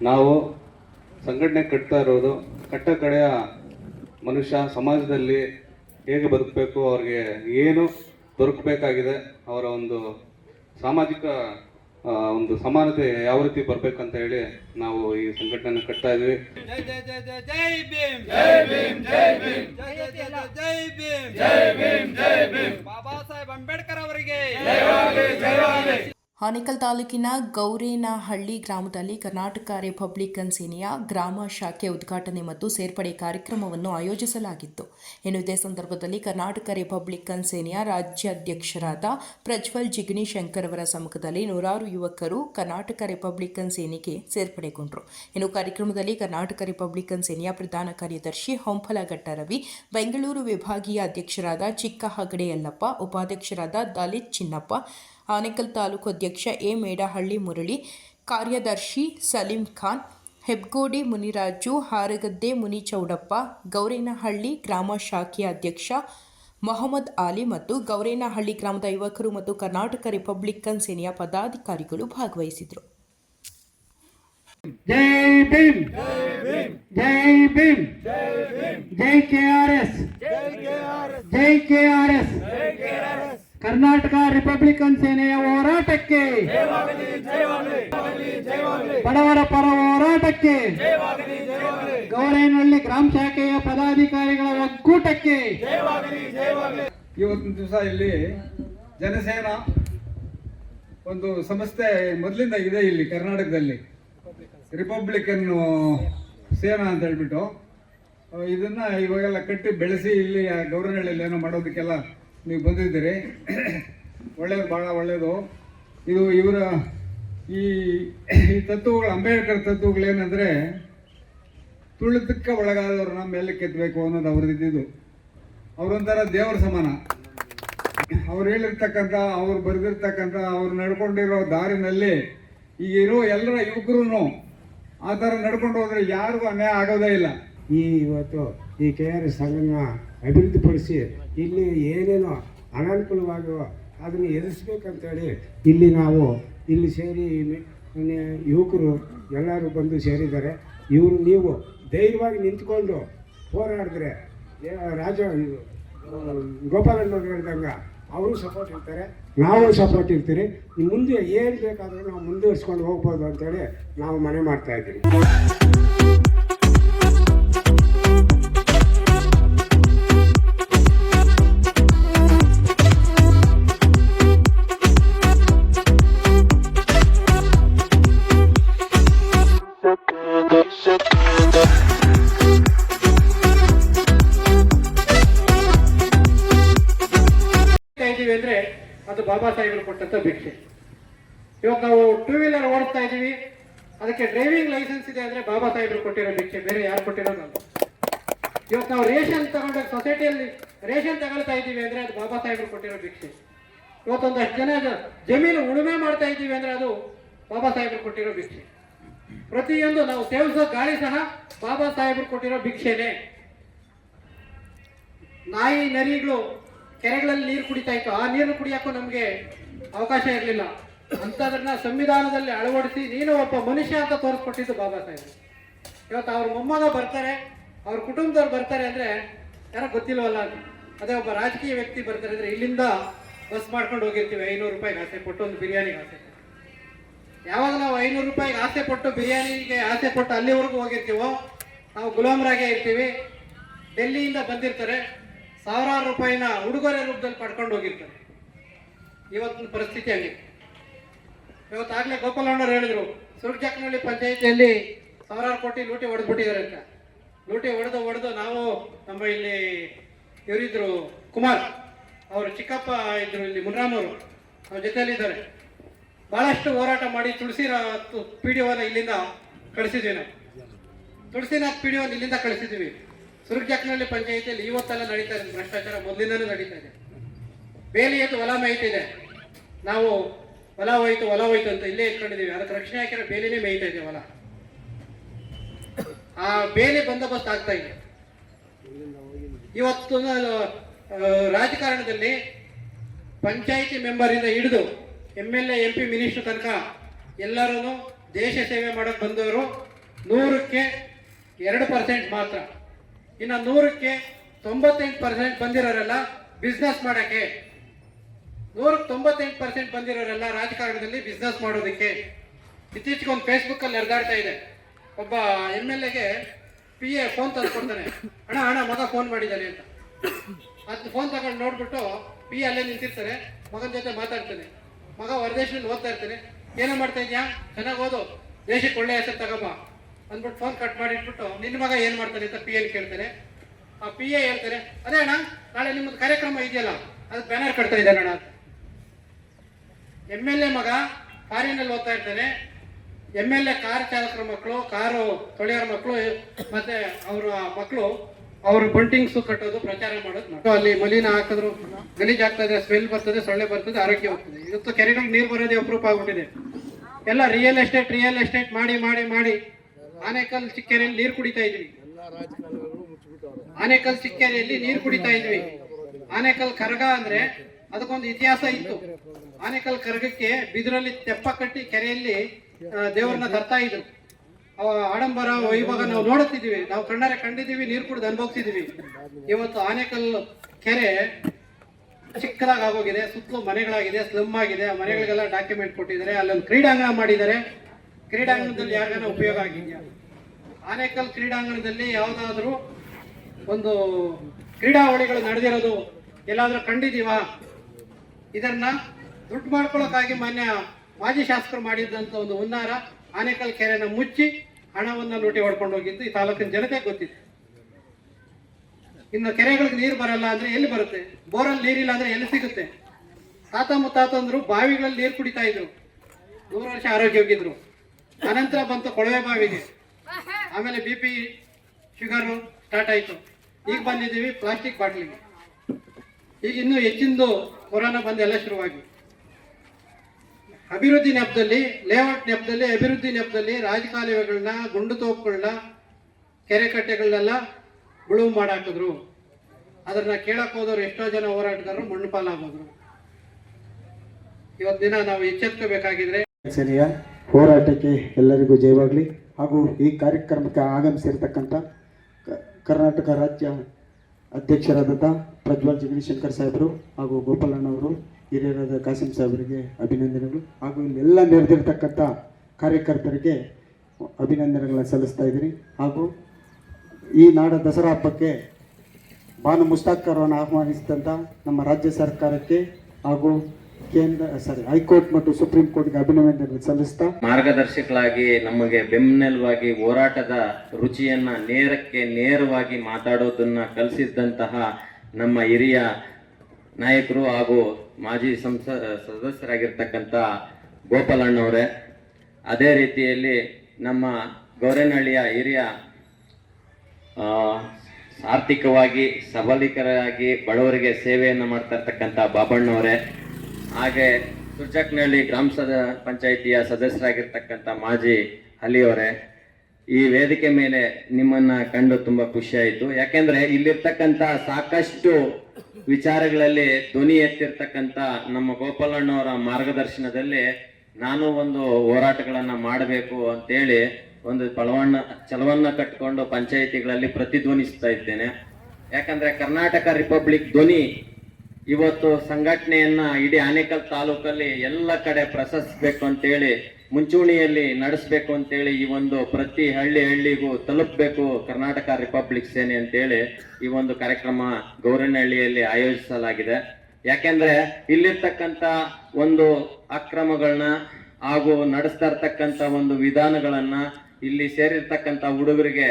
ನಾವು ಸಂಘಟನೆ ಕಟ್ತಾ ಇರೋದು ಕಟ್ಟ ಕಡೆಯ ಮನುಷ್ಯ ಸಮಾಜದಲ್ಲಿ ಹೇಗೆ ಬದುಕಬೇಕು ಅವ್ರಿಗೆ ಏನು ದೊರಕಬೇಕಾಗಿದೆ ಅವರ ಒಂದು ಸಾಮಾಜಿಕ ಒಂದು ಸಮಾನತೆ ಯಾವ ರೀತಿ ಬರ್ಬೇಕಂತ ಹೇಳಿ ನಾವು ಈ ಸಂಘಟನೆ ಕಟ್ತಾ ಇದ್ವಿ ಜೈ ಜೈ ಜೈ ಜೈ ಜೈ ಭೀಮ್ ಜೈ ಭೀಮ್ ಜೈ ಭೀಮ್. ಜೈ ಜೈ ಜೈ ಜೈ ಜೈ ಭೀಮ್. ಜೈ ಭೀಮ್ ಜೈ ಭೀಮ್. ಬಾಬಾ ಸಾಹೇಬ್ ಅಂಬೇಡ್ಕರ್ ಅವರಿಗೆ. ಆನೇಕಲ್ ತಾಲೂಕಿನ ಗೌರೇನಹಳ್ಳಿ ಗ್ರಾಮದಲ್ಲಿ ಕರ್ನಾಟಕ ರಿಪಬ್ಲಿಕನ್ ಸೇನೆಯ ಗ್ರಾಮ ಶಾಖೆ ಉದ್ಘಾಟನೆ ಮತ್ತು ಸೇರ್ಪಡೆ ಕಾರ್ಯಕ್ರಮವನ್ನು ಆಯೋಜಿಸಲಾಗಿತ್ತು. ಇನ್ನು ಇದೇ ಸಂದರ್ಭದಲ್ಲಿ ಕರ್ನಾಟಕ ರಿಪಬ್ಲಿಕನ್ ಸೇನೆಯ ರಾಜ್ಯಾಧ್ಯಕ್ಷರಾದ ಪ್ರಜ್ವಲ್ ಜಿಗ್ನಿ ಶಂಕರ್ ಅವರ ಸಮ್ಮುಖದಲ್ಲಿ ನೂರಾರು ಯುವಕರು ಕರ್ನಾಟಕ ರಿಪಬ್ಲಿಕನ್ ಸೇನೆಗೆ ಸೇರ್ಪಡೆಗೊಂಡರು. ಇನ್ನು ಕಾರ್ಯಕ್ರಮದಲ್ಲಿ ಕರ್ನಾಟಕ ರಿಪಬ್ಲಿಕನ್ ಸೇನೆಯ ಪ್ರಧಾನ ಕಾರ್ಯದರ್ಶಿ ಹೊಂಫಲಘಟ್ಟ ರವಿ, ಬೆಂಗಳೂರು ವಿಭಾಗೀಯ ಅಧ್ಯಕ್ಷರಾದ ಚಿಕ್ಕ ಹಗಡೆಯಲ್ಲಪ್ಪ ಉಪಾಧ್ಯಕ್ಷರಾದ ದಲಿತ್ ಚಿನ್ನಪ್ಪ ಆನೇಕಲ್ ತಾಲೂಕು ಅಧ್ಯಕ್ಷ ಎ. ಮೇಡಹಳ್ಳಿ ಮುರಳಿ, ಕಾರ್ಯದರ್ಶಿ ಸಲೀಂ ಖಾನ್, ಹೆಬ್ಗೋಡಿ ಮುನಿರಾಜು, ಹಾರಗದ್ದೆ ಮುನಿಚೌಡಪ್ಪ ಗೌರೇನಹಳ್ಳಿ ಗ್ರಾಮ ಶಾಖೆಯ ಅಧ್ಯಕ್ಷ ಮೊಹಮ್ಮದ್ ಆಲಿ ಮತ್ತು ಗೌರೇನಹಳ್ಳಿ ಗ್ರಾಮದ ಯುವಕರು ಮತ್ತು ಕರ್ನಾಟಕ ರಿಪಬ್ಲಿಕನ್ ಸೇನೆಯ ಪದಾಧಿಕಾರಿಗಳು ಭಾಗವಹಿಸಿದರು. ಜೈ ಭೀಮ್ ಜೈ ಭೀಮ್, ಜೈ ಕೆ ಆರ್ ಎಸ್ ಜೈ K R S Karnataka republican ಸೇನೆಯ ಹೋರಾಟಕ್ಕೆ. ಬಡವರ ಪರ ಹೋರಾಟಕ್ಕೆ. ಗೌರೇನಹಳ್ಳಿ ಗ್ರಾಮ ಶಾಖೆಯ ಪದಾಧಿಕಾರಿಗಳ ಒಕ್ಕೂಟಕ್ಕೆ. ಇವತ್ತಿನ ದಿವಸ ಇಲ್ಲಿ ಜನಸೇನಾ ಒಂದು ಸಂಸ್ಥೆ ಮೊದಲಿಂದ ಇದೆ ಇಲ್ಲಿ ಕರ್ನಾಟಕದಲ್ಲಿ. ರಿಪಬ್ಲಿಕನ್ ಸೇನಾ ಅಂತ ಹೇಳ್ಬಿಟ್ಟು. ಇದನ್ನ ಇವಾಗೆಲ್ಲ ಕಟ್ಟಿ ಬೆಳೆಸಿ ಇಲ್ಲಿ ಗೌರವನಹಳ್ಳಿಯಲ್ಲಿ ಏನೋ ಮಾಡೋದಕ್ಕೆಲ್ಲ ನೀವು ಬಂದಿದ್ದೀರಿ. ಒಳ್ಳೇದು ಭಾಳ ಒಳ್ಳೆಯದು ಇದು ಇವರ ಈ ಈ ತತ್ವಗಳು, ಅಂಬೇಡ್ಕರ್ ತತ್ವಗಳೇನೆಂದರೆ ತುಳಿತಕ್ಕೆ ಒಳಗಾದವ್ರನ್ನ ಮೇಲೆ ಕೆತ್ತಬೇಕು ಅನ್ನೋದು ಅವ್ರದ್ದಿದ್ದು. ಅವರೊಂಥರ ದೇವರ ಸಮಾನ. ಅವ್ರು ಹೇಳಿರ್ತಕ್ಕಂಥ, ಅವ್ರು ಬರೆದಿರ್ತಕ್ಕಂಥ, ಅವ್ರು ನಡ್ಕೊಂಡಿರೋ ದಾರಿನಲ್ಲಿ ಈಗ ಇರೋ ಎಲ್ಲರ ಯುವಕರು ಆ ಥರ ನಡ್ಕೊಂಡು ಹೋದರೆ ಯಾರಿಗೂ ಅನ್ಯಾಯ ಆಗೋದೇ ಇಲ್ಲ. ಈ ಇವತ್ತು ಈ ಕೆ ಆರ್ ಎಸ್ ಅಭಿವೃದ್ಧಿಪಡಿಸಿ ಇಲ್ಲಿ ಏನೇನೋ ಅನಾನುಕೂಲವಾಗಿವ ಅದನ್ನು ಎದುರಿಸ್ಬೇಕಂತೇಳಿ ಇಲ್ಲಿ ನಾವು ಇಲ್ಲಿ ಸೇರಿ ಯುವಕರು ಎಲ್ಲರೂ ಬಂದು ಸೇರಿದ್ದಾರೆ. ಇವರು ನೀವು ಧೈರ್ಯವಾಗಿ ನಿಂತ್ಕೊಂಡು ಹೋರಾಡಿದ್ರೆ ರಾಜ ಗೋಪಾಲಣ್ಣವ್ರು ಹೇಳ್ದಂಗೆ ಅವರು ಸಪೋರ್ಟ್ ಇರ್ತಾರೆ, ನಾವು ಸಪೋರ್ಟ್ ಇರ್ತೀರಿ. ಮುಂದೆ ಏನು ಬೇಕಾದರೂ ನಾವು ಮುಂದುವರಿಸ್ಕೊಂಡು ಹೋಗ್ಬೋದು ಅಂತೇಳಿ ನಾವು ಮನೆ ಮಾಡ್ತಾ ಇವತ್ತು ನಾವು ಟೂ ವೀಲರ್ ಓಡಿಸ್ತಾ ಇದ್ದೀವಿ. ಅದಕ್ಕೆ ಡ್ರೈವಿಂಗ್ ಲೈಸೆನ್ಸ್ ಇದೆ ಅಂದ್ರೆ ಬಾಬಾ ಸಾಹೇಬರು ಕೊಟ್ಟಿರೋ ಭಿಕ್ಷೆ, ಬೇರೆ ಯಾರು ಕೊಟ್ಟಿರೋದಲ್ಲ ಇವತ್ತು ನಾವು ರೇಷನ್ ತಗೊಂಡಾಗ ಸೊಸೈಟಿಯಲ್ಲಿ ರೇಷನ್ ತಗೊಳ್ತಾ ಇದ್ದೀವಿ ಅಂದ್ರೆ ಅದು ಬಾಬಾ ಸಾಹೇಬರು ಕೊಟ್ಟಿರೋ ಭಿಕ್ಷೆ. ಇವತ್ತೊಂದಷ್ಟು ಜನ ಜಮೀನು ಉಳುಮೆ ಮಾಡ್ತಾ ಇದ್ದೀವಿ ಅಂದ್ರೆ ಅದು ಬಾಬಾ ಸಾಹೇಬರು ಕೊಟ್ಟಿರೋ ಭಿಕ್ಷೆ. ಪ್ರತಿಯೊಂದು ನಾವು ಸೇವಿಸೋ ಗಾಳಿ ಸಹ ಬಾಬಾ ಸಾಹೇಬರು ಕೊಟ್ಟಿರೋ ಭಿಕ್ಷೆನೆ. ನಾಯಿ ನರಿಗಳು ಕೆರೆಗಳಲ್ಲಿ ನೀರು ಕುಡಿತಾ ಇತ್ತು. ಆ ನೀರು ಕುಡಿಯಕ್ಕೂ ನಮಗೆ ಅವಕಾಶ ಇರಲಿಲ್ಲ. ಅಂಥದ್ರನ್ನ ಸಂವಿಧಾನದಲ್ಲಿ ಅಳವಡಿಸಿ ನೀನು ಒಬ್ಬ ಮನುಷ್ಯ ಅಂತ ತೋರಿಸ್ಕೊಟ್ಟಿದ್ದು ಬಾಬಾ ಸಾಹೇಬ್. ಇವತ್ತು ಅವ್ರ ಮೊಮ್ಮಗ ಬರ್ತಾರೆ, ಅವ್ರ ಕುಟುಂಬದವ್ರು ಬರ್ತಾರೆ ಅಂದ್ರೆ ಯಾರೋ ಗೊತ್ತಿಲ್ವಲ್ಲ ಅಂತ. ಅದೇ ಒಬ್ಬ ರಾಜಕೀಯ ವ್ಯಕ್ತಿ ಬರ್ತಾರೆ ಅಂದ್ರೆ ಇಲ್ಲಿಂದ ಬಸ್ ಮಾಡ್ಕೊಂಡು ಹೋಗಿರ್ತೀವಿ, ಐನೂರು ರೂಪಾಯಿಗೆ ಆಸೆ ಪಟ್ಟು ಒಂದು ಬಿರಿಯಾನಿಗೆ ಆಸೆ ಯಾವಾಗ ನಾವು ಐನೂರು ರೂಪಾಯಿಗೆ ಆಸೆ ಪಟ್ಟು ಬಿರಿಯಾನಿಗೆ ಆಸೆ ಪಟ್ಟು ಅಲ್ಲಿವರೆಗೂ ಹೋಗಿರ್ತೀವೋ, ನಾವು ಗುಲಾಮರಾಗೇ ಇರ್ತೀವಿ, ಡೆಲ್ಲಿಯಿಂದ ಬಂದಿರ್ತಾರೆ, ಸಾವಿರಾರು ರೂಪಾಯಿನ ಉಡುಗೊರೆ ರೂಪದಲ್ಲಿ ಪಡ್ಕೊಂಡು ಹೋಗಿರ್ತಾರೆ. ಇವತ್ತಿನ ಪರಿಸ್ಥಿತಿ ಹಂಗೆ. ಇವತ್ತಾಗಲೇ ಗೋಪಾಲಣ್ಣವ್ರು ಹೇಳಿದ್ರು, ಸುರ್ಜಕ್ನಹಳ್ಳಿ ಪಂಚಾಯಿತಿಯಲ್ಲಿ ಸಾವಿರಾರು ಕೋಟಿ ಲೂಟಿ ಹೊಡೆದ್ಬಿಟ್ಟಿದ್ದಾರೆ ಅಂತ. ಲೂಟಿ ಹೊಡೆದು ಹೊಡೆದು ನಾವು ನಮ್ಮ ಇಲ್ಲಿ ಇವರಿದ್ರು ಕುಮಾರ್, ಅವರು ಚಿಕ್ಕಪ್ಪ ಇದ್ರು ಇಲ್ಲಿ ಮುನ್ರಾಮವರು ಅವ್ರ ಜೊತೆಯಲ್ಲಿದ್ದಾರೆ. ಬಹಳಷ್ಟು ಹೋರಾಟ ಮಾಡಿ ತುಳಸಿನಾಥ್ ಪಿ ಡಿ ಒನ ಇಲ್ಲಿಂದ ಕಳಿಸಿದ್ವಿ ನಾವು. ತುಳಸಿನಾಥ್ ಪಿ ಡಿ ಒನ್ ಇಲ್ಲಿಂದ ಕಳಿಸಿದ್ವಿ. ಸುರ್ಜಕ್ನಹಳ್ಳಿ ಪಂಚಾಯಿತಿಯಲ್ಲಿ ಇವತ್ತೆಲ್ಲ ನಡೀತಾ ಇದೆ ಭ್ರಷ್ಟಾಚಾರ, ಮೊದಲಿಂದಲೂ ನಡೀತಾ ಇದೆ. ಬೇಲಿ ಹೊಲ ಮೇಯ್ತಿದೆ ನಾವು ಹೊಲ ಹೋಯ್ತು ಹೊಲ ಹೋಯ್ತು ಅಂತ ಇಲ್ಲೇ ಇಟ್ಕೊಂಡಿದ್ದೀವಿ. ಅದಕ್ಕೆ ರಕ್ಷಣೆ ಹಾಕಿರೋ ಬೇಲಿನೇ ಮೇಯ್ತಾ ಇದೆ ಹೊಲ. ಆ ಬೇಲಿ ಬಂದೋಬಸ್ತ್ ಆಗ್ತಾ ಇದೆ. ಇವತ್ತು ರಾಜಕಾರಣದಲ್ಲಿ ಪಂಚಾಯಿತಿ ಮೆಂಬರಿಂದ ಹಿಡಿದು M L A M P minister ತನಕ ಎಲ್ಲರೂ ದೇಶ ಸೇವೆ ಮಾಡಕ್ ಬಂದವರು ನೂರಕ್ಕೆ ಎರಡು ಪರ್ಸೆಂಟ್ ಮಾತ್ರ. ಇನ್ನು ನೂರಕ್ಕೆ ತೊಂಬತ್ತೆಂಟು ಪರ್ಸೆಂಟ್ ಬಂದಿರೋರೆಲ್ಲ ಬಿಸ್ನೆಸ್ ಮಾಡಕ್ಕೆ ನೂರಕ್ಕೆ ತೊಂಬತ್ತೆಂಟು ಪರ್ಸೆಂಟ್ ಬಂದಿರೋರೆಲ್ಲ ರಾಜಕಾರಣದಲ್ಲಿ ಬಿಸ್ನೆಸ್ ಮಾಡೋದಕ್ಕೆ. ಇತ್ತೀಚೆಗೆ ಒಂದು ಫೇಸ್ಬುಕ್ ಅಲ್ಲಿ ಹರಿದಾಡ್ತಾ ಇದೆ. ಒಬ್ಬ ಎಂ ಎಲ್ ಎಗೆ ಪಿ ಎ ಫೋನ್ ತಂದು ಕೊಡ್ತಾನೆ. ಅಣ್ಣ ಅಣ್ಣ, ಮಗ ಫೋನ್ ಮಾಡಿದ್ದಾನೆ ಅಂತ. ಅದು ಫೋನ್ ತಗೊಂಡು ನೋಡ್ಬಿಟ್ಟು ಪಿ ಅಲ್ಲೇ ನಿಂತಿರ್ತಾರೆ. ಮಗನ ಜೊತೆ ಮಾತಾಡ್ತಾನೆ. ಮಗ ಹೊರದೇಶದಲ್ಲಿ ಓದ್ತಾ ಇರ್ತಾನೆ. ಏನೋ ಮಾಡ್ತಾ ಇದ್ಯಾ? ಚೆನ್ನಾಗಿ ಓದು. ದೇಶಕ್ಕೆ ಒಳ್ಳೆ ಹೆಸರು ತಗೋಬ. ಅಂದ್ಬಿಟ್ಟು ಫೋನ್ ಕಟ್ ಮಾಡಿಟ್ಬಿಟ್ಟು ನಿನ್ನ ಮಗ ಏನು ಮಾಡ್ತಾನೆ ಅಂತ ಪಿ ಎಲ್ ಕೇಳ್ತಾನೆ. ಆ ಪಿ ಎ ಹೇಳ್ತಾರೆ, ಅದೇ ಅಣ್ಣ, ನಾಳೆ ನಿಮ್ಮದು ಕಾರ್ಯಕ್ರಮ ಇದೆಯಲ್ಲ ಅದಕ್ಕೆ ಬ್ಯಾನರ್ ಕಟ್ತಾ ಇದ್ದಾನೆ ಅಣ್ಣ ಎಂ ಎಲ್ ಎ ಮಗ ಕಾರಿನಲ್ಲಿ ಓದ್ತಾ ಇರ್ತಾನೆ. ಎಂ ಎಲ್ ಎ ಕಾರ್ ಚಾಲಕರ ಮಕ್ಕಳು, ಕಾರು ತೊಳೆಯೋರ ಮಕ್ಕಳು, ಮತ್ತೆ ಅವರ ಮಕ್ಕಳು, ಅವರು ಬಂಟಿಂಗ್ಸ್ ಕಟ್ಟೋದು, ಪ್ರಚಾರ ಮಾಡೋದು. ಅಲ್ಲಿ ಮಲಿನ ಹಾಕಿದ್ರು, ಗಲೀಜ್ ಆಗ್ತದೆ ಸ್ಮೆಲ್ ಬರ್ತದೆ, ಸೊಳ್ಳೆ ಬರ್ತದೆ, ಆರೋಗ್ಯ ಹೋಗ್ತದೆ. ಇವತ್ತು ಕೆರೆಗಳಿಗೆ ನೀರು ಬರೋದೇ ಅಪರೂಪ ಆಗ್ಬಿಟ್ಟಿದೆ. ಎಲ್ಲ ರಿಯಲ್ ಎಸ್ಟೇಟ್ ರಿಯಲ್ ಎಸ್ಟೇಟ್ ಮಾಡಿ ಮಾಡಿ ಮಾಡಿ. ಆನೇಕಲ್ ಚಿಕ್ಕೆರೆಯಲ್ಲಿ ನೀರು ಕುಡಿತಾ ಇದ್ವಿ. ಆನೇಕಲ್ ಚಿಕ್ಕೆರೆಯಲ್ಲಿ ನೀರು ಕುಡಿತಾ ಇದ್ವಿ. ಆನೇಕಲ್ ಕರಗ ಅಂದ್ರೆ ಅದಕ್ಕೊಂದು ಇತಿಹಾಸ ಇತ್ತು. ಆನೇಕಲ್ ಕರ್ಗಕ್ಕೆ ಬಿದಿರಲ್ಲಿ ತೆಪ್ಪ ಕಟ್ಟಿ ಕೆರೆಯಲ್ಲಿ ದೇವರನ್ನ ತರ್ತಾ ಇದ್ರು. ಆಡಂಬರ ವೈಭವ ನಾವು ನೋಡುತ್ತಿದ್ದೀವಿ. ನಾವು ಕಣ್ಣಾರೆ ಕಂಡಿದ್ದೀವಿ, ನೀರು ಕುಡಿದು ಅನುಭವಿಸಿದೀವಿ ಇವತ್ತು ಆನೇಕಲ್ ಕೆರೆ ಚಿಕ್ಕದಾಗಿ ಆಗೋಗಿದೆ ಸುತ್ತಲೂ ಮನೆಗಳಾಗಿದೆ ಸ್ಲಮ್ ಆಗಿದೆ. ಆ ಮನೆಗಳಿಗೆಲ್ಲ ಡಾಕ್ಯುಮೆಂಟ್ ಕೊಟ್ಟಿದ್ದಾರೆ. ಅಲ್ಲೊಂದು ಕ್ರೀಡಾಂಗಣ ಮಾಡಿದ್ದಾರೆ. ಕ್ರೀಡಾಂಗಣದಲ್ಲಿ ಯಾರಿಗಾನ ಉಪಯೋಗ ಆಗಿದೆಯಾ? ಆನೇಕಲ್ ಕ್ರೀಡಾಂಗಣದಲ್ಲಿ ಯಾವುದಾದ್ರೂ ಒಂದು ಕ್ರೀಡಾವಳಿಗಳು ನಡೆದಿರೋದು ಎಲ್ಲಾದ್ರೂ ಕಂಡಿದ್ದೀವಾ? ಇದನ್ನ ದುಡ್ಡು ಮಾಡ್ಕೊಳ್ಳೋಕ್ಕಾಗಿ ಮಾನ್ಯ ಮಾಜಿ ಶಾಸಕರು ಮಾಡಿದ್ದಂಥ ಒಂದು ಹುನ್ನಾರ ಆನೇಕಲ್ ಕೆರೆನ ಮುಚ್ಚಿ ಹಣವನ್ನ ಲೂಟಿ ಹೊಡ್ಕೊಂಡು ಹೋಗಿದ್ದು ಈ ತಾಲೂಕಿನ ಜನತೆ ಗೊತ್ತಿದೆ. ಇನ್ನು ಕೆರೆಗಳಿಗೆ ನೀರು ಬರಲ್ಲ ಅಂದ್ರೆ ಎಲ್ಲಿ ಬರುತ್ತೆ? ಬೋರಲ್ಲಿ ನೀರಿಲ್ಲ ಅಂದ್ರೆ ಎಲ್ಲಿ ಸಿಗುತ್ತೆ? ತಾತ ಮುತ್ತಾತಂದ್ರು ಬಾವಿಗಳಲ್ಲಿ ನೀರು ಕುಡಿತಾ ಇದ್ರು. ನೂರು ವರ್ಷ ಆರೋಗ್ಯ ಹೋಗಿದ್ರು ಅನಂತರ ಬಂತು ಕೊಳವೆ ಬಾವಿಗೆ. ಆಮೇಲೆ ಬಿ ಪಿ ಶುಗರು ಸ್ಟಾರ್ಟ್ ಆಯಿತು. ಈಗ ಬಂದಿದ್ದೀವಿ ಪ್ಲಾಸ್ಟಿಕ್ ಬಾಟ್ಲಿಗೆ. ಈಗ ಇನ್ನೂ ಹೆಚ್ಚಿಂದು ಕೊರೋನಾ ಬಂದು ಎಲ್ಲ ಶುರುವಾಗಿ. ಅಭಿವೃದ್ಧಿ ನೆಪದಲ್ಲಿ ಲೇಔಟ್ ನೆಪದಲ್ಲಿ, ಅಭಿವೃದ್ಧಿ ನೆಪದಲ್ಲಿ ರಾಜಕಾಲುವೆಗಳನ್ನ ಗುಂಡು ತೋಪುಗಳನ್ನ ಕೆರೆ ಕಟ್ಟೆಗಳನ್ನೆಲ್ಲ ಉಳುವು ಮಾಡಾಕಿದ್ರು. ಅದನ್ನ ಕೇಳಕ್ ಹೋದವ್ರು ಎಷ್ಟೋ ಜನ ಹೋರಾಟಗಾರರು ಮಣ್ಣು ಪಾಲಾಗೋದ್ರು. ಇವತ್ತು ದಿನ ನಾವು ಎಚ್ಚೆತ್ಕೋಬೇಕಾಗಿದ್ರೆ ಸೇನೆಯ ಹೋರಾಟಕ್ಕೆ ಎಲ್ಲರಿಗೂ ಜಯವಾಗಲಿ ಹಾಗೂ ಈ ಕಾರ್ಯಕ್ರಮಕ್ಕೆ ಆಗಮಿಸಿರ್ತಕ್ಕಂಥ ಕರ್ನಾಟಕ ರಾಜ್ಯ ಅಧ್ಯಕ್ಷರಾದಂಥ ಪ್ರಜ್ವಲ್ ಜಗದೀಶ್ ಶಂಕರ್ ಸಾಹೇಬರು ಹಾಗೂ ಗೋಪಾಲಣ್ಣವರು ಹಿರಿಯರಾದ ಕಾಸಿಂ ಸಾಹೇಬರಿಗೆ ಅಭಿನಂದನೆಗಳು. ಹಾಗೂ ಇಲ್ಲೆಲ್ಲ ನೆರೆದಿರ್ತಕ್ಕಂಥ ಕಾರ್ಯಕರ್ತರಿಗೆ ಅಭಿನಂದನೆಗಳನ್ನ ಸಲ್ಲಿಸ್ತಾ ಇದ್ದೀನಿ. ಹಾಗೂ ಈ ನಾಡ ದಸರಾ ಹಬ್ಬಕ್ಕೆ ಬಾನು ಮುಸ್ತಾಕ್ ಅವರನ್ನು ಆಹ್ವಾನಿಸಿದಂಥ ನಮ್ಮ ರಾಜ್ಯ ಸರ್ಕಾರಕ್ಕೆ ಹಾಗೂ ಕೇಂದ್ರ ಸಾರಿ ಹೈಕೋರ್ಟ್ ಮತ್ತು ಸುಪ್ರೀಂ ಕೋರ್ಟ್ಗೆ ಅಭಿನಂದನೆಗಳು ಸಲ್ಲಿಸ್ತಾ ಮಾರ್ಗದರ್ಶಕರಾಗಿ ನಮಗೆ ಬೆನ್ನೆಲುವಾಗಿ ಹೋರಾಟದ ರುಚಿಯನ್ನು ನೇರಕ್ಕೆ ನೇರವಾಗಿ ಮಾತಾಡೋದನ್ನ ಕಲಿಸಿದ್ದಂತಹ ನಮ್ಮ ಹಿರಿಯ ನಾಯಕರು ಹಾಗೂ ಮಾಜಿ ಸಂಸ, ಸದಸ್ಯರಾಗಿರ್ತಕ್ಕಂಥ ಗೋಪಾಲಣ್ಣವರೇ, ಅದೇ ರೀತಿಯಲ್ಲಿ ನಮ್ಮ ಗೌರೇನಹಳ್ಳಿಯ ಹಿರಿಯ ಆರ್ಥಿಕವಾಗಿ ಸಬಲೀಕರಾಗಿ ಬಡವರಿಗೆ ಸೇವೆಯನ್ನು ಮಾಡ್ತಾ ಇರ್ತಕ್ಕಂಥ ಬಾಬಣ್ಣವರೇ, ಹಾಗೆ ಸುರ್ಜಕ್ನಹಳ್ಳಿ ಗ್ರಾಮ ಸದ, ಪಂಚಾಯಿತಿಯ ಸದಸ್ಯರಾಗಿರ್ತಕ್ಕಂಥ ಮಾಜಿ ಅಲಿಯವರೇ ಈ ವೇದಿಕೆ ಮೇಲೆ ನಿಮ್ಮನ್ನ ಕಂಡು ತುಂಬಾ ಖುಷಿ ಆಯಿತು. ಯಾಕೆಂದ್ರೆ ಇಲ್ಲಿರ್ತಕ್ಕಂಥ ಸಾಕಷ್ಟು ವಿಚಾರಗಳಲ್ಲಿ ಧ್ವನಿ ಎತ್ತಿರ್ತಕ್ಕಂಥ ನಮ್ಮ ಗೋಪಾಲಣ್ಣವರ ಮಾರ್ಗದರ್ಶನದಲ್ಲಿ ನಾನು ಒಂದು ಹೋರಾಟಗಳನ್ನ ಮಾಡಬೇಕು ಅಂತೇಳಿ ಒಂದು ಪಳವಣ್ಣ, ಛಲವನ್ನ ಕಟ್ಕೊಂಡು ಪಂಚಾಯಿತಿಗಳಲ್ಲಿ ಪ್ರತಿಧ್ವನಿಸ್ತಾ ಇದ್ದೇನೆ. ಯಾಕಂದ್ರೆ ಕರ್ನಾಟಕ ರಿಪಬ್ಲಿಕ್ ಧ್ವನಿ ಇವತ್ತು ಸಂಘಟನೆಯನ್ನ ಇಡೀ ಆನೇಕಲ್ ತಾಲೂಕಲ್ಲಿ ಎಲ್ಲ ಕಡೆ ಪ್ರಶಸ್ತಿಬೇಕು ಅಂತೇಳಿ ಮುಂಚೂಣಿಯಲ್ಲಿ ನಡೆಸಬೇಕು ಅಂತೇಳಿ ಈ ಒಂದು ಪ್ರತಿ ಹಳ್ಳಿ ಹಳ್ಳಿಗೂ ತಲುಪಬೇಕು ಕರ್ನಾಟಕ ರಿಪಬ್ಲಿಕ್ ಸೇನೆ ಅಂತೇಳಿ ಈ ಒಂದು ಕಾರ್ಯಕ್ರಮ ಗೌರನಹಳ್ಳಿಯಲ್ಲಿ ಆಯೋಜಿಸಲಾಗಿದೆ. ಯಾಕೆಂದ್ರೆ ಇಲ್ಲಿರ್ತಕ್ಕಂಥ ಒಂದು ಅಕ್ರಮಗಳನ್ನ ಹಾಗೂ ನಡೆಸ್ತಾ ಇರ್ತಕ್ಕಂಥ ಒಂದು ವಿಧಾನಗಳನ್ನ ಇಲ್ಲಿ ಸೇರಿರ್ತಕ್ಕಂಥ ಹುಡುಗರಿಗೆ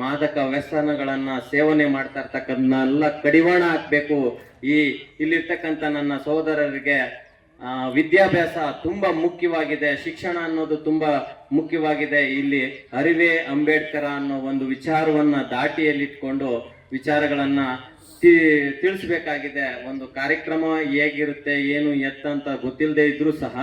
ಮಾದಕ ವ್ಯಸನಗಳನ್ನ ಸೇವನೆ ಮಾಡ್ತಾ ಇರ್ತಕ್ಕಂಥ ಕಡಿವಾಣ ಹಾಕ್ಬೇಕು. ಈ ಇಲ್ಲಿರ್ತಕ್ಕಂಥ ನನ್ನ ಸಹೋದರರಿಗೆ ವಿದ್ಯಾಭ್ಯಾಸ ತುಂಬಾ ಮುಖ್ಯವಾಗಿದೆ. ಶಿಕ್ಷಣ ಅನ್ನೋದು ತುಂಬಾ ಮುಖ್ಯವಾಗಿದೆ. ಇಲ್ಲಿ ಅರಿವೇ ಅಂಬೇಡ್ಕರ ಅನ್ನೋ ಒಂದು ವಿಚಾರವನ್ನ ದಾಟಿಯಲ್ಲಿಟ್ಕೊಂಡು ವಿಚಾರಗಳನ್ನ ತಿಳಿಸ್ಬೇಕಾಗಿದೆ. ಒಂದು ಕಾರ್ಯಕ್ರಮ ಹೇಗಿರುತ್ತೆ, ಏನು ಎತ್ತ ಅಂತ ಗೊತ್ತಿಲ್ಲದೆ ಇದ್ರೂ ಸಹ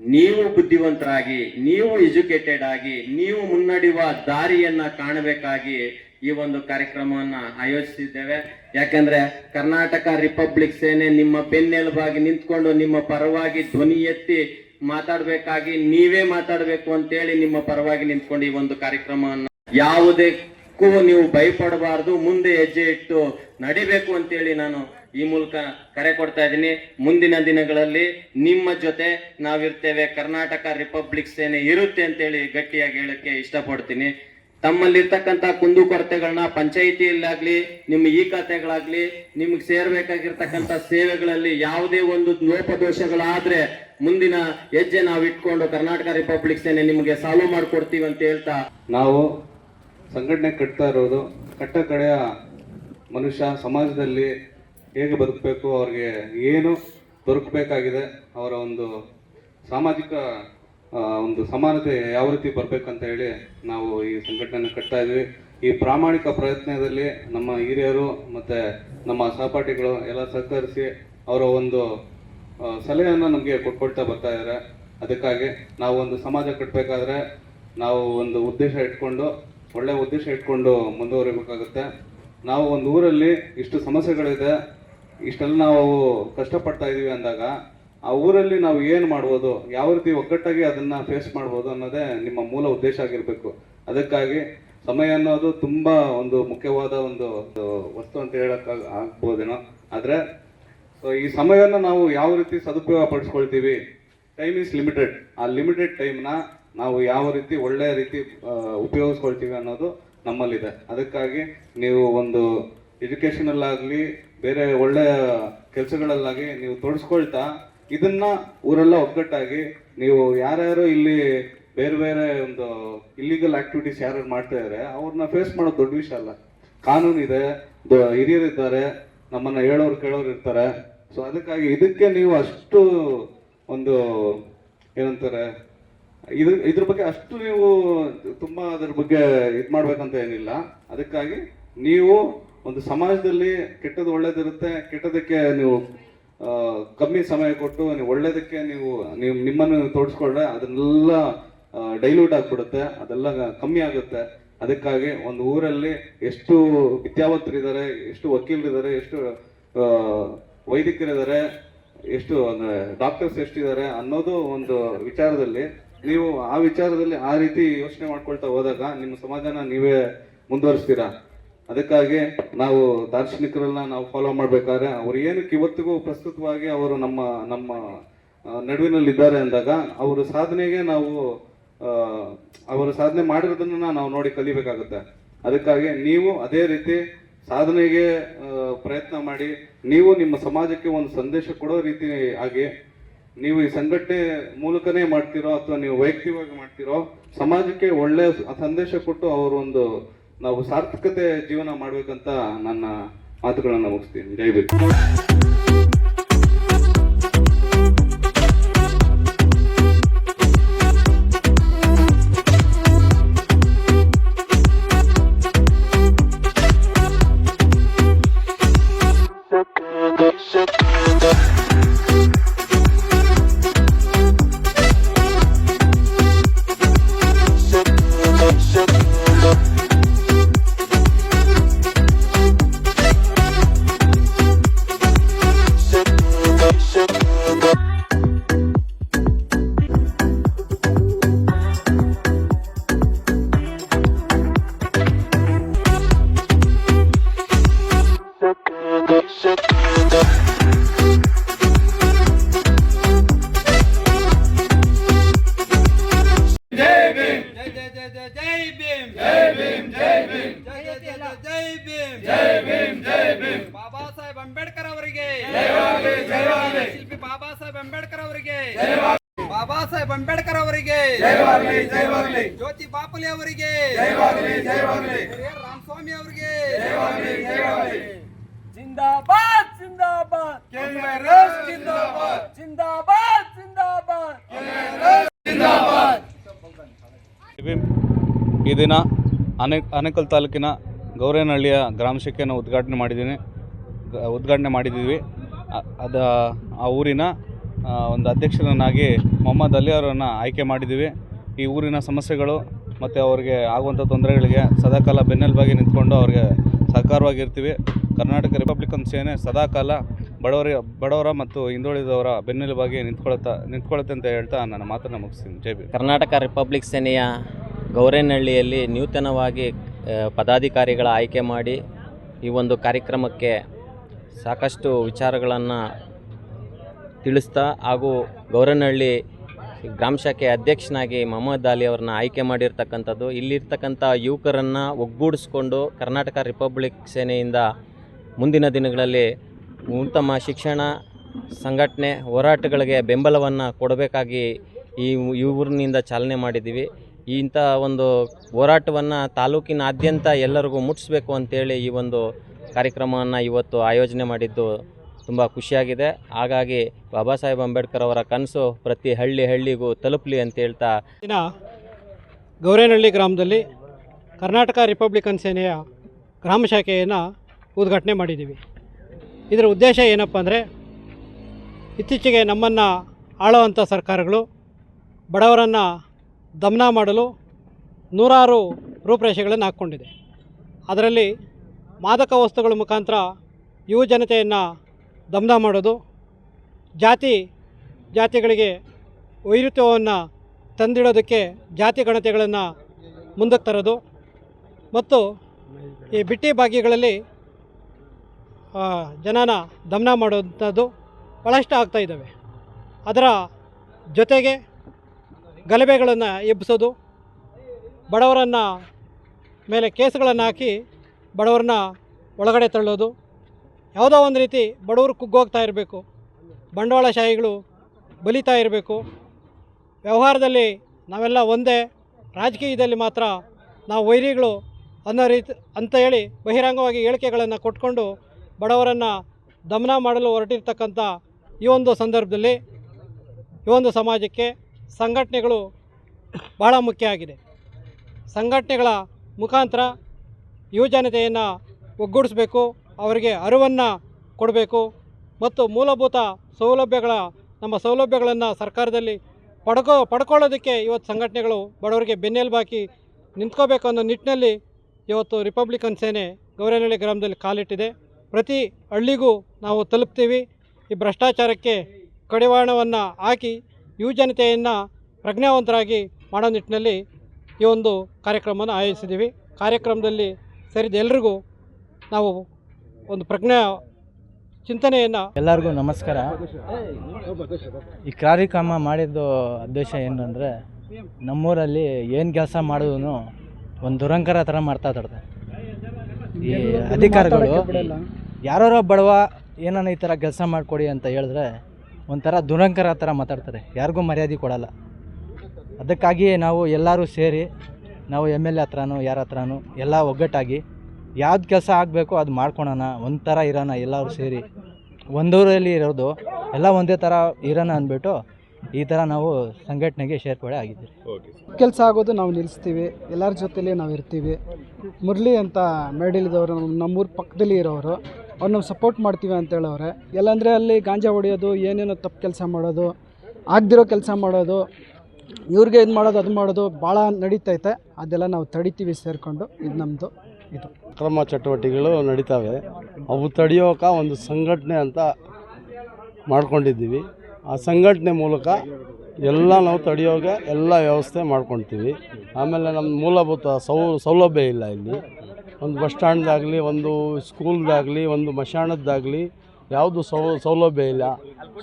ನೀವು ಬುದ್ಧಿವಂತರಾಗಿ, ನೀವು ಎಜುಕೇಟೆಡ್ ಆಗಿ, ನೀವು ಮುನ್ನಡೆಯುವ ದಾರಿಯನ್ನ ಕಾಣಬೇಕಾಗಿ ಈ ಒಂದು ಕಾರ್ಯಕ್ರಮವನ್ನು ಆಯೋಜಿಸಿದ್ದೇವೆ. ಯಾಕೆಂದ್ರೆ ಕರ್ನಾಟಕ ರಿಪಬ್ಲಿಕ್ ಸೇನೆ ನಿಮ್ಮ ಬೆನ್ನೆಲುಬಾಗಿ ನಿಂತ್ಕೊಂಡು ನಿಮ್ಮ ಪರವಾಗಿ ಧ್ವನಿ ಎತ್ತಿ ಮಾತಾಡ್ಬೇಕಾಗಿ ನೀವೇ ಮಾತಾಡಬೇಕು ಅಂತೇಳಿ ನಿಮ್ಮ ಪರವಾಗಿ ನಿಂತ್ಕೊಂಡು ಈ ಒಂದು ಕಾರ್ಯಕ್ರಮವನ್ನು ಯಾವುದಕ್ಕೂ ನೀವು ಭಯಪಡಬಾರ್ದು, ಮುಂದೆ ಹೆಜ್ಜೆ ಇಟ್ಟು ನಡಿಬೇಕು ಅಂತೇಳಿ ನಾನು ಈ ಮೂಲಕ ಕರೆ ಕೊಡ್ತಾ ಇದ್ದೀನಿ. ಮುಂದಿನ ದಿನಗಳಲ್ಲಿ ನಿಮ್ಮ ಜೊತೆ ನಾವಿರ್ತೇವೆ. ಕರ್ನಾಟಕ ರಿಪಬ್ಲಿಕ್ ಸೇನೆ ಇರುತ್ತೆ ಅಂತೇಳಿ ಗಟ್ಟಿಯಾಗಿ ಹೇಳಕ್ಕೆ ಇಷ್ಟಪಡ್ತೀನಿ. ತಮ್ಮಲ್ಲಿರ್ತಕ್ಕಂಥ ಕುಂದುಕೊರತೆಗಳನ್ನ, ಪಂಚಾಯಿತಿಯಲ್ಲಾಗ್ಲಿ, ನಿಮ್ಮ ಈ ಖಾತೆಗಳಾಗ್ಲಿ, ನಿಮ್ಗೆ ಸೇರ್ಬೇಕಾಗಿರ್ತಕ್ಕಂಥ ಸೇವೆಗಳಲ್ಲಿ ಯಾವುದೇ ಒಂದು ಲೋಪದೋಷಗಳಾದ್ರೆ ಮುಂದಿನ ಹೆಜ್ಜೆ ನಾವು ಇಟ್ಕೊಂಡು ಕರ್ನಾಟಕ ರಿಪಬ್ಲಿಕ್ ಸೇನೆ ನಿಮಗೆ ಸಾಲ್ವ್ ಮಾಡಿಕೊಡ್ತೀವಿ ಅಂತ ಹೇಳ್ತಾ. ನಾವು ಸಂಘಟನೆ ಕಟ್ತಾ ಇರೋದು, ಕಟ್ಟ ಕಡೆಯ ಮನುಷ್ಯ ಸಮಾಜದಲ್ಲಿ ಹೇಗೆ ಬದುಕಬೇಕು, ಅವ್ರಿಗೆ ಏನು ದೊರಕಬೇಕಾಗಿದೆ ಅವರ ಒಂದು ಸಾಮಾಜಿಕ ಒಂದು ಸಮಾನತೆ ಯಾವ ರೀತಿ ಬರ್ಬೇಕಂತ ಹೇಳಿ ನಾವು ಈ ಸಂಘಟನೆಯನ್ನು ಕಟ್ತಾ ಇದ್ವಿ. ಈ ಪ್ರಾಮಾಣಿಕ ಪ್ರಯತ್ನದಲ್ಲಿ ನಮ್ಮ ಹಿರಿಯರು ಮತ್ತು ನಮ್ಮ ಸಹಪಾಠಿಗಳು ಎಲ್ಲ ಸಹಕರಿಸಿ ಅವರ ಒಂದು ಸಲಹೆಯನ್ನು ನಮಗೆ ಕೊಟ್ಕೊಳ್ತಾ ಬರ್ತಾ ಇದ್ದಾರೆ. ಅದಕ್ಕಾಗಿ ನಾವು ಒಂದು ಸಮಾಜ ಕಟ್ಟಬೇಕಾದ್ರೆ ನಾವು ಒಂದು ಉದ್ದೇಶ ಇಟ್ಕೊಂಡು, ಒಳ್ಳೆ ಉದ್ದೇಶ ಇಟ್ಕೊಂಡು ಮುಂದುವರಿಬೇಕಾಗುತ್ತೆ. ನಾವು ಒಂದು ಊರಲ್ಲಿ ಇಷ್ಟು ಸಮಸ್ಯೆಗಳಿದೆ, ಇಷ್ಟೆಲ್ಲ ನಾವು ಕಷ್ಟಪಡ್ತಾ ಇದ್ದೀವಿ ಅಂದಾಗ ಆ ಊರಲ್ಲಿ ನಾವು ಏನು ಮಾಡ್ಬೋದು, ಯಾವ ರೀತಿ ಒಗ್ಗಟ್ಟಾಗಿ ಅದನ್ನು ಫೇಸ್ ಮಾಡ್ಬೋದು ಅನ್ನೋದೇ ನಿಮ್ಮ ಮೂಲ ಉದ್ದೇಶ ಆಗಿರಬೇಕು. ಅದಕ್ಕಾಗಿ ಸಮಯ ಅನ್ನೋದು ತುಂಬ ಒಂದು ಮುಖ್ಯವಾದ ಒಂದು ವಸ್ತು ಅಂತ ಹೇಳಕ್ ಆಗ್ಬೋದೇನೋ. ಆದರೆ, ಸೊ ಈ ಸಮಯವನ್ನು ನಾವು ಯಾವ ರೀತಿ ಸದುಪಯೋಗ ಪಡಿಸ್ಕೊಳ್ತೀವಿ ಟೈಮ್ ಈಸ್ ಲಿಮಿಟೆಡ್ ಆ ಲಿಮಿಟೆಡ್ ಟೈಮ್ನ ನಾವು ಯಾವ ರೀತಿ ಒಳ್ಳೆಯ ರೀತಿ ಉಪಯೋಗಿಸ್ಕೊಳ್ತೀವಿ ಅನ್ನೋದು ನಮ್ಮಲ್ಲಿದೆ. ಅದಕ್ಕಾಗಿ ನೀವು ಒಂದು ಎಜುಕೇಷನಲ್ಲಾಗಲಿ ಬೇರೆ ಒಳ್ಳೆಯ ಕೆಲಸಗಳಲ್ಲಾಗಿ ನೀವು ತೊಡಸ್ಕೊಳ್ತಾ ಇದನ್ನ ಊರೆಲ್ಲ ಒಗ್ಗಟ್ಟಾಗಿ ನೀವು ಯಾರ್ಯಾರು ಇಲ್ಲಿ ಬೇರೆ ಬೇರೆ ಒಂದು ಇಲ್ಲಿಗಲ್ ಆಕ್ಟಿವಿಟೀಸ್ ಯಾರು ಮಾಡ್ತಾ ಇದ್ದಾರೆ ಅವ್ರನ್ನ ಫೇಸ್ ಮಾಡೋದು ದೊಡ್ಡ ವಿಷಯ ಅಲ್ಲ. ಕಾನೂನು ಇದೆ ಹಿರಿಯರು ಇದ್ದಾರೆ, ನಮ್ಮನ್ನ ಹೇಳೋರು ಕೇಳೋರು ಇರ್ತಾರೆ. ಸೊ ಅದಕ್ಕಾಗಿ ಇದಕ್ಕೆ ನೀವು ಅಷ್ಟು ಒಂದು ಏನಂತಾರೆ, ಇದು, ಇದ್ರ ಬಗ್ಗೆ ಅಷ್ಟು ನೀವು ತುಂಬಾ ಅದ್ರ ಬಗ್ಗೆ ಇದು ಮಾಡ್ಬೇಕಂತ ಏನಿಲ್ಲ. ಅದಕ್ಕಾಗಿ ನೀವು ಒಂದು ಸಮಾಜದಲ್ಲಿ ಕೆಟ್ಟದ್ದು ಒಳ್ಳೇದಿರುತ್ತೆ ಕೆಟ್ಟದಕ್ಕೆ ನೀವು ಕಮ್ಮಿ ಸಮಯ ಕೊಟ್ಟು ನೀವು ಒಳ್ಳೇದಕ್ಕೆ ನೀವು ನೀವು ನಿಮ್ಮನ್ನು ತೋರಿಸ್ಕೊಂಡ್ರೆ ಅದನ್ನೆಲ್ಲ ಡೈಲ್ಯೂಟ್ ಆಗಿಬಿಡುತ್ತೆ, ಅದೆಲ್ಲ ಕಮ್ಮಿ ಆಗುತ್ತೆ. ಅದಕ್ಕಾಗಿ ಒಂದು ಊರಲ್ಲಿ ಎಷ್ಟು ವಿದ್ಯಾವಂತರಿದ್ದಾರೆ, ಎಷ್ಟು ವಕೀಲರಿದ್ದಾರೆ, ಎಷ್ಟು ವೈದಿಕರಿದ್ದಾರೆ, ಎಷ್ಟು ಅಂದರೆ ಡಾಕ್ಟರ್ಸ್ ಎಷ್ಟಿದ್ದಾರೆ ಅನ್ನೋದು ಒಂದು ವಿಚಾರದಲ್ಲಿ ನೀವು ಆ ವಿಚಾರದಲ್ಲಿ ಆ ರೀತಿ ಯೋಚನೆ ಮಾಡ್ಕೊಳ್ತಾ ಹೋದಾಗ ನಿಮ್ಮ ಸಮಾಜನ ನೀವೇ ಮುಂದುವರಿಸ್ತೀರಾ? ಅದಕ್ಕಾಗಿ ನಾವು ದಾರ್ಶನಿಕರನ್ನ ನಾವು ಫಾಲೋ ಮಾಡಬೇಕಾದ್ರೆ ಅವ್ರು ಏನಕ್ಕೆ ಇವತ್ತಿಗೂ ಪ್ರಸ್ತುತವಾಗಿ ಅವರು ನಮ್ಮ ನಮ್ಮ ನಡುವಿನಲ್ಲಿದ್ದಾರೆ ಅಂದಾಗ ಅವರ ಸಾಧನೆಗೆ ನಾವು ಅವರ ಸಾಧನೆ ಮಾಡಿರೋದನ್ನ ನಾವು ನೋಡಿ ಕಲಿಬೇಕಾಗುತ್ತೆ. ಅದಕ್ಕಾಗಿ ನೀವು ಅದೇ ರೀತಿ ಸಾಧನೆಗೆ ಪ್ರಯತ್ನ ಮಾಡಿ, ನೀವು ನಿಮ್ಮ ಸಮಾಜಕ್ಕೆ ಒಂದು ಸಂದೇಶ ಕೊಡೋ ರೀತಿ ಆಗಿ, ನೀವು ಈ ಸಂಘಟನೆ ಮೂಲಕನೇ ಮಾಡ್ತಿರೋ ಅಥವಾ ನೀವು ವೈಯಕ್ತಿಕವಾಗಿ ಮಾಡ್ತಿರೋ, ಸಮಾಜಕ್ಕೆ ಒಳ್ಳೆಯ ಸಂದೇಶ ಕೊಟ್ಟು ಅವರು ಒಂದು ನಾವು ಸಾರ್ಥಕತೆ ಜೀವನ ಮಾಡಬೇಕಂತ ನನ್ನ ಮಾತುಗಳನ್ನ ಮುಗಿಸ್ತೀನಿ. ಜೈ ಅವರಿಗೆ. ಜಯವಾಗಲಿ ಜಯವಾಗಲಿ ರಾಮಸ್ವಾಮಿ ಅವರಿಗೆ. ಜಿಂದಾಬಾದ್ ಜಿಂದಾಬಾದ್. ಜಿಂದಾಬಾದ್. ಜಿಂದಾಬಾದ್ ಜಿಂದಾಬಾದ್. ಜಿಂದಾಬಾದ್. ಈ ದಿನ ಅನೆ ಅನೇಕಲ್ ತಾಲೂಕಿನ ಗೌರೇನಹಳ್ಳಿಯ ಗ್ರಾಮ ಶಾಖೆಯನ್ನು ಉದ್ಘಾಟನೆ ಮಾಡಿದ್ದೀನಿ. ಗ- ಉದ್ಘಾಟನೆ ಮಾಡಿದ್ದೀವಿ. ಅದ ಆ ಊರಿನ ಒಂದು ಅಧ್ಯಕ್ಷರನ್ನಾಗಿ ಮೊಹಮ್ಮದ್ ಅಲಿ ಅವರನ್ನು ಆಯ್ಕೆ ಮಾಡಿದ್ದೀವಿ. ಈ ಊರಿನ ಸಮಸ್ಯೆಗಳು ಮತ್ತು ಅವರಿಗೆ ಆಗುವಂಥ ತೊಂದರೆಗಳಿಗೆ ಸದಾಕಾಲ ಬೆನ್ನೆಲುಬಾಗಿ ನಿಂತ್ಕೊಂಡು ಅವ್ರಿಗೆ ಸಹಕಾರವಾಗಿರ್ತೀವಿ. ಕರ್ನಾಟಕ ರಿಪಬ್ಲಿಕನ್ ಸೇನೆ ಸದಾಕಾಲ ಬಡವರ ಬಡವರ ಮತ್ತು ಹಿಂದುಳಿದವರ ಬೆನ್ನೆಲುಬಾಗಿ ನಿಂತ್ಕೊಳ್ತಾ ನಿಂತ್ಕೊಳ್ಳುತ್ತೆ ಅಂತ ಹೇಳ್ತಾ ನನ್ನ ಮಾತನ್ನು ಮುಗಿಸ್ತೀನಿ. ಜೈ ಬಿ ಕರ್ನಾಟಕ ರಿಪಬ್ಲಿಕ್ ಸೇನೆಯ ಗೌರೇನಹಳ್ಳಿಯಲ್ಲಿ ನೂತನವಾಗಿ ಪದಾಧಿಕಾರಿಗಳ ಆಯ್ಕೆ ಮಾಡಿ ಈ ಒಂದು ಕಾರ್ಯಕ್ರಮಕ್ಕೆ ಸಾಕಷ್ಟು ವಿಚಾರಗಳನ್ನು ತಿಳಿಸ್ತಾ ಹಾಗೂ ಗೌರನಹಳ್ಳಿ ಗ್ರಾಮ ಶಾಖೆ ಅಧ್ಯಕ್ಷನಾಗಿ ಮೊಹಮ್ಮದ್ ಅಲಿ ಅವ್ರನ್ನ ಆಯ್ಕೆ ಮಾಡಿರ್ತಕ್ಕಂಥದ್ದು. ಇಲ್ಲಿರ್ತಕ್ಕಂಥ ಯುವಕರನ್ನು ಒಗ್ಗೂಡಿಸ್ಕೊಂಡು ಕರ್ನಾಟಕ ರಿಪಬ್ಲಿಕ್ ಸೇನೆಯಿಂದ ಮುಂದಿನ ದಿನಗಳಲ್ಲಿ ಉತ್ತಮ ಶಿಕ್ಷಣ ಸಂಘಟನೆ ಹೋರಾಟಗಳಿಗೆ ಬೆಂಬಲವನ್ನು ಕೊಡಬೇಕಾಗಿ ಈ ಇವ್ರನಿಂದ ಚಾಲನೆ ಮಾಡಿದ್ದೀವಿ. ಇಂಥ ಒಂದು ಹೋರಾಟವನ್ನು ತಾಲೂಕಿನಾದ್ಯಂತ ಎಲ್ಲರಿಗೂ ಮುಟ್ಟಿಸ್ಬೇಕು ಅಂತೇಳಿ ಈ ಒಂದು ಕಾರ್ಯಕ್ರಮವನ್ನು ಇವತ್ತು ಆಯೋಜನೆ ಮಾಡಿದ್ದು ತುಂಬ ಖುಷಿಯಾಗಿದೆ. ಹಾಗಾಗಿ ಬಾಬಾ ಸಾಹೇಬ್ ಅಂಬೇಡ್ಕರ್ ಅವರ ಕನಸು ಪ್ರತಿ ಹಳ್ಳಿ ಹಳ್ಳಿಗೂ ತಲುಪಲಿ ಅಂತ ಹೇಳ್ತಾ ದಿನ ಗೌರೇನಹಳ್ಳಿ ಗ್ರಾಮದಲ್ಲಿ ಕರ್ನಾಟಕ ರಿಪಬ್ಲಿಕನ್ ಸೇನೆಯ ಗ್ರಾಮ ಶಾಖೆಯನ್ನು ಉದ್ಘಾಟನೆ ಮಾಡಿದ್ದೀವಿ. ಇದರ ಉದ್ದೇಶ ಏನಪ್ಪ ಅಂದರೆ ಇತ್ತೀಚೆಗೆ ನಮ್ಮನ್ನು ಆಳುವಂಥ ಸರ್ಕಾರಗಳು ಬಡವರನ್ನು ದಮನ ಮಾಡಲು ನೂರಾರು ರೂಪರೇಷೆಗಳನ್ನು ಹಾಕ್ಕೊಂಡಿದೆ. ಅದರಲ್ಲಿ ಮಾದಕ ವಸ್ತುಗಳ ಮುಖಾಂತರ ಯುವ ಜನತೆಯನ್ನು ದಮನ ಮಾಡೋದು, ಜಾತಿ, ಜಾತಿಗಳಿಗೆ ವೈರುತ್ವವನ್ನು ತಂದಿಡೋದಕ್ಕೆ ಜಾತಿ ಗಣತೆಗಳನ್ನು ಮುಂದಕ್ಕೆ ತರೋದು ಮತ್ತು ಈ ಬಿಟ್ಟಿ ಭಾಗ್ಯಗಳಲ್ಲಿ ಜನನ ದಮನ ಮಾಡುವಂಥದ್ದು ಭಾಳಷ್ಟು ಆಗ್ತಾ ಇದ್ದಾವೆ. ಅದರ ಜೊತೆಗೆ ಗಲಭೆಗಳನ್ನು ಎಬ್ಬಿಸೋದು, ಬಡವರನ್ನು ಮೇಲೆ ಕೇಸುಗಳನ್ನು ಹಾಕಿ ಬಡವರನ್ನ ಒಳಗಡೆ ತಳ್ಳೋದು ಯಾವುದೋ ಒಂದು ರೀತಿ ಬಡವರು ಕುಗ್ಗೋಗ್ತಾ ಇರಬೇಕು. ಬಂಡವಾಳಶಾಹಿಗಳು ಬಲಿತಾ ಇರಬೇಕು. ವ್ಯವಹಾರದಲ್ಲಿ ನಾವೆಲ್ಲ ಒಂದೇ, ರಾಜಕೀಯದಲ್ಲಿ ಮಾತ್ರ ನಾವು ವೈರಿಗಳು ಅನ್ನೋ ರೀತಿ, ಅಂತ ಹೇಳಿ ಬಹಿರಂಗವಾಗಿ ಹೇಳಿಕೆಗಳನ್ನು ಕೊಟ್ಕೊಂಡು ಬಡವರನ್ನು ದಮನ ಮಾಡಲು ಹೊರಟಿರ್ತಕ್ಕಂಥ ಈ ಒಂದು ಸಂದರ್ಭದಲ್ಲಿ ಈ ಒಂದು ಸಮಾಜಕ್ಕೆ ಸಂಘಟನೆಗಳು ಬಹಳ ಮುಖ್ಯ ಆಗಿದೆ. ಸಂಘಟನೆಗಳ ಮುಖಾಂತರ ಯುವಜನತೆಯನ್ನು ಒಗ್ಗೂಡಿಸಬೇಕು. ಅವರಿಗೆ ಅರಿವನ್ನು ಕೊಡಬೇಕು ಮತ್ತು ಮೂಲಭೂತ ಸೌಲಭ್ಯಗಳ, ನಮ್ಮ ಸೌಲಭ್ಯಗಳನ್ನು ಸರ್ಕಾರದಲ್ಲಿ ಪಡ್ಕೋ, ಪಡ್ಕೊಳ್ಳೋದಕ್ಕೆ ಇವತ್ತು ಸಂಘಟನೆಗಳು ಬಡವರಿಗೆ ಬೆನ್ನೆಲುಬಾಕಿ ನಿಂತ್ಕೋಬೇಕು ಅನ್ನೋ ನಿಟ್ಟಿನಲ್ಲಿ ಇವತ್ತು ರಿಪಬ್ಲಿಕನ್ ಸೇನೆ ಗೌರನಹಳ್ಳಿ ಗ್ರಾಮದಲ್ಲಿ ಕಾಲಿಟ್ಟಿದೆ. ಪ್ರತಿ ಹಳ್ಳಿಗೂ ನಾವು ತಲುಪ್ತೀವಿ. ಈ ಭ್ರಷ್ಟಾಚಾರಕ್ಕೆ ಕಡಿವಾಣವನ್ನು ಹಾಕಿ ಯುವಜನತೆಯನ್ನು ಪ್ರಜ್ಞಾವಂತರಾಗಿ ಮಾಡೋ ನಿಟ್ಟಿನಲ್ಲಿ ಈ ಒಂದು ಕಾರ್ಯಕ್ರಮವನ್ನು ಆಯೋಜಿಸಿದ್ದೀವಿ. ಕಾರ್ಯಕ್ರಮದಲ್ಲಿ ಸೇರಿದ ಎಲ್ರಿಗೂ ನಾವು ಒಂದು ಪ್ರಜ್ಞಾ ಚಿಂತನೆಯನ್ನು ಎಲ್ಲರಿಗೂ ನಮಸ್ಕಾರ. ಈ ಕಾರ್ಯಕ್ರಮ ಮಾಡಿದ್ದು ಉದ್ದೇಶ ಏನಂದರೆ ನಮ್ಮೂರಲ್ಲಿ ಏನು ಕೆಲಸ ಮಾಡಿದ್ರು ಒಂದು ದುರಂಕಾರ ಥರ ಮಾಡ್ತಾ ಇದ್ದಾರೆ ಈ ಅಧಿಕಾರಿಗಳು ಯಾರೋ ಬಡವ ಏನಾನ ಈ ಥರ ಕೆಲಸ ಮಾಡಿಕೊಡಿ ಅಂತ ಹೇಳಿದ್ರೆ ಒಂಥರ ದುರಂಕಾರ ಥರ ಮಾತಾಡ್ತಾರೆ. ಯಾರಿಗೂ ಮರ್ಯಾದೆ ಕೊಡಲ್ಲ. ಅದಕ್ಕಾಗಿ ನಾವು ಎಲ್ಲರೂ ಸೇರಿ ನಾವು ಎಂ ಎಲ್ ಎ ಹತ್ರನೂ ಯಾರ ಹತ್ರನೂ ಎಲ್ಲ ಒಗ್ಗಟ್ಟಾಗಿ ಯಾವ್ದು ಕೆಲಸ ಆಗಬೇಕು ಅದು ಮಾಡ್ಕೊಳೋಣ ಒಂಥರ ಇರೋಣ ಎಲ್ಲರೂ ಸೇರಿ. ಒಂದೂರಲ್ಲಿ ಇರೋದು ಎಲ್ಲ ಒಂದೇ ಥರ ಇರೋಣ ಅಂದ್ಬಿಟ್ಟು ಈ ಥರ ನಾವು ಸಂಘಟನೆಗೆ ಸೇರ್ಪಡೆ ಆಗಿದ್ದೀವಿ. ಕೆಲಸ ಆಗೋದು ನಾವು ನಿಲ್ಲಿಸ್ತೀವಿ ಎಲ್ಲರ ಜೊತೆಲಿ ನಾವು ಇರ್ತೀವಿ. ಮುರಳಿ ಅಂತ ಮೇಡಿಲಿದವರು ನಮ್ಮೂರು ನಮ್ಮೂರ ಪಕ್ಕದಲ್ಲಿ ಇರೋರು ಅವ್ರು ನಾವು ಸಪೋರ್ಟ್ ಮಾಡ್ತೀವಿ ಅಂತ ಹೇಳೋರೆ ಎಲ್ಲಂದರೆ ಅಲ್ಲಿ ಗಾಂಜಾ ಹೊಡೆಯೋದು ಏನೇನೋ ತಪ್ಪು ಕೆಲಸ ಮಾಡೋದು ಆಗದಿರೋ ಕೆಲಸ ಮಾಡೋದು ಇವ್ರಿಗೆ ಇದು ಮಾಡೋದು ಅದು ಮಾಡೋದು ಭಾಳ ನಡೀತೈತೆ. ಅದೆಲ್ಲ ನಾವು ತಡಿತೀವಿ ಸೇರಿಕೊಂಡು ಇದು ನಮ್ಮದು ಅಕ್ರಮ ಚಟುವಟಿಕೆಗಳು ನಡೀತವೆ. ಅವು ತಡೆಯೋಕೆ ಒಂದು ಸಂಘಟನೆ ಅಂತ ಮಾಡ್ಕೊಂಡಿದ್ದೀವಿ. ಆ ಸಂಘಟನೆ ಮೂಲಕ ಎಲ್ಲ ನಾವು ತಡೆಯೋಗೆ ಎಲ್ಲ ವ್ಯವಸ್ಥೆ ಮಾಡ್ಕೊಳ್ತೀವಿ ಆಮೇಲೆ ನಮ್ಮ ಮೂಲಭೂತ ಸೌಲಭ್ಯ ಇಲ್ಲ ಇಲ್ಲಿ. ಒಂದು ಬಸ್ ಸ್ಟ್ಯಾಂಡ್ದಾಗಲಿ, ಒಂದು ಸ್ಕೂಲ್ದಾಗಲಿ, ಒಂದು ಮಶಾಣದ್ದಾಗಲಿ ಯಾವುದು ಸೌಲಭ್ಯ ಇಲ್ಲ.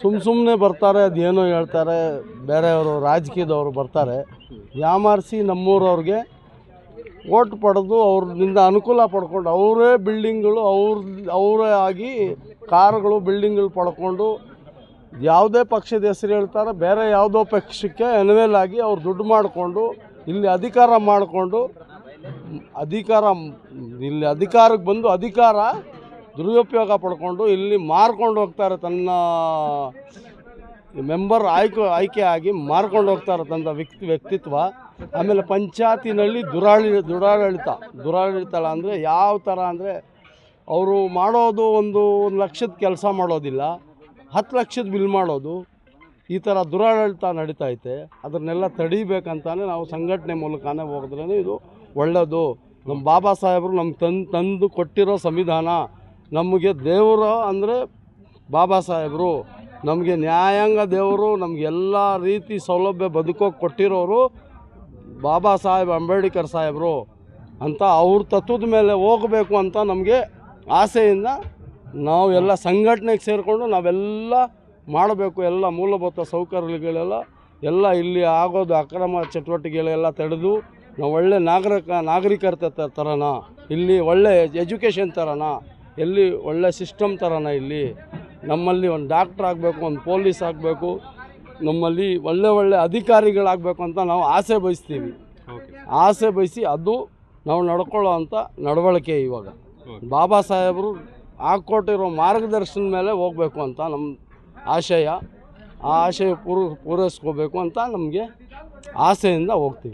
ಸುಮ್ಮ ಸುಮ್ಮನೆ ಬರ್ತಾರೆ, ಅದೇನೋ ಹೇಳ್ತಾರೆ, ಬೇರೆಯವರು ರಾಜಕೀಯದವರು ಬರ್ತಾರೆ. ಯಾಮಾರಿಸಿ ನಮ್ಮೂರವ್ರಿಗೆ ಓಟ್ ಪಡೆದು ಅವ್ರಿಂದ ಅನುಕೂಲ ಪಡ್ಕೊಂಡು ಅವರೇ ಬಿಲ್ಡಿಂಗ್ಗಳು ಅವ್ರ ಅವರೇ ಆಗಿ ಕಾರುಗಳು ಬಿಲ್ಡಿಂಗ್ಗಳು ಪಡ್ಕೊಂಡು ಯಾವುದೇ ಪಕ್ಷದ ಹೆಸರು ಹೇಳ್ತಾರೆ, ಬೇರೆ ಯಾವುದೋ ಪಕ್ಷಕ್ಕೆ ಎನ್ವೆಲ್ ಆಗಿ ಅವ್ರು ದುಡ್ಡು ಮಾಡಿಕೊಂಡು ಇಲ್ಲಿ ಅಧಿಕಾರ ಮಾಡಿಕೊಂಡು ಅಧಿಕಾರ ಇಲ್ಲಿ ಅಧಿಕಾರಕ್ಕೆ ಬಂದು ಅಧಿಕಾರ ದುರುಪಯೋಗ ಪಡ್ಕೊಂಡು ಇಲ್ಲಿ ಮಾರ್ಕೊಂಡು ಹೋಗ್ತಾರೆ ತನ್ನ ಮೆಂಬರ್ ಆಯ್ಕೆ ಆಯ್ಕೆ ಆಗಿ ಮಾರ್ಕೊಂಡು ಹೋಗ್ತಾರೆ ತಂದ ವ್ಯಕ್ತಿ, ವ್ಯಕ್ತಿತ್ವ, ಆಮೇಲೆ ಪಂಚಾಯತಿನಲ್ಲಿ ದುರಾಳಿ, ದುರಾಡಳಿತ ದುರಾಡಳಿತ ಅಂದರೆ ಯಾವ ಥರ ಅಂದರೆ ಅವರು ಮಾಡೋದು ಒಂದು ಒಂದು ಲಕ್ಷದ ಕೆಲಸ ಮಾಡೋದಿಲ್ಲ, ಹತ್ತು ಲಕ್ಷದ ಬಿಲ್ ಮಾಡೋದು, ಈ ಥರ ದುರಾಡಳಿತ ನಡೀತೈತೆ ಅದನ್ನೆಲ್ಲ ತಡಿಬೇಕಂತಾನೆ ನಾವು ಸಂಘಟನೆ ಮೂಲಕನೇ ಹೋಗಿದ್ರೇ ಇದು ಒಳ್ಳೆಯದು ನಮ್ಮ ಬಾಬಾ ಸಾಹೇಬರು ನಮ್ಗೆ ತಂದು ತಂದು ಕೊಟ್ಟಿರೋ ಸಂವಿಧಾನ, ನಮಗೆ ದೇವರು ಅಂದರೆ ಬಾಬಾ ಸಾಹೇಬರು. ನಮಗೆ ನ್ಯಾಯಾಂಗ ದೇವರು ನಮಗೆಲ್ಲ ರೀತಿ ಸೌಲಭ್ಯ ಬದುಕೋಕೆ ಕೊಟ್ಟಿರೋರು ಬಾಬಾ ಸಾಹೇಬ್ ಅಂಬೇಡ್ಕರ್ ಸಾಹೇಬರು ಅಂತ ಅವ್ರ ತತ್ವದ ಮೇಲೆ ಹೋಗಬೇಕು ಅಂತ ನಮಗೆ ಆಸೆಯಿಂದ ನಾವು ಎಲ್ಲ ಸಂಘಟನೆಗೆ ಸೇರಿಕೊಂಡು ನಾವೆಲ್ಲ ಮಾಡಬೇಕು ಎಲ್ಲ ಮೂಲಭೂತ ಸೌಕರ್ಯಗಳೆಲ್ಲ ಎಲ್ಲ ಇಲ್ಲಿ ಆಗೋದು ಅಕ್ರಮ ಚಟುವಟಿಕೆಗಳೆಲ್ಲ ತಡೆದು ನಾವು ಒಳ್ಳೆ ನಾಗರಿಕ ನಾಗರಿಕತೆ ತ- ಥರನ ಇಲ್ಲಿ ಒಳ್ಳೆ ಎಜುಕೇಷನ್ ಥರನ ಎಲ್ಲಿ ಒಳ್ಳೆ ಸಿಸ್ಟಮ್ ಥರನ ಇಲ್ಲಿ ನಮ್ಮಲ್ಲಿ ಒಂದು ಡಾಕ್ಟ್ರ್ ಆಗಬೇಕು ಒಂದು ಪೊಲೀಸ್ ಆಗಬೇಕು ನಮ್ಮಲ್ಲಿ ಒಳ್ಳೆ ಒಳ್ಳೆ ಅಧಿಕಾರಿಗಳಾಗಬೇಕು ಅಂತ ನಾವು ಆಸೆ ಬಯಸ್ತೀವಿ. ಆಸೆ ಬಯಸಿ ಅದು ನಾವು ನಡ್ಕೊಳ್ಳೋ ಅಂಥ ನಡವಳಿಕೆ ಇವಾಗ. ಬಾಬಾ ಸಾಹೇಬರು ಹಾಕ್ಕೊಟ್ಟಿರೋ ಮಾರ್ಗದರ್ಶನ ಮೇಲೆ ಹೋಗಬೇಕು ಅಂತ ನಮ್ಮ ಆಶಯ. ಆ ಆಶಯ ಪೂರ್ ಪೂರೈಸ್ಕೋಬೇಕು ಅಂತ ನಮಗೆ ಆಸೆಯಿಂದ ಹೋಗ್ತೀವಿ.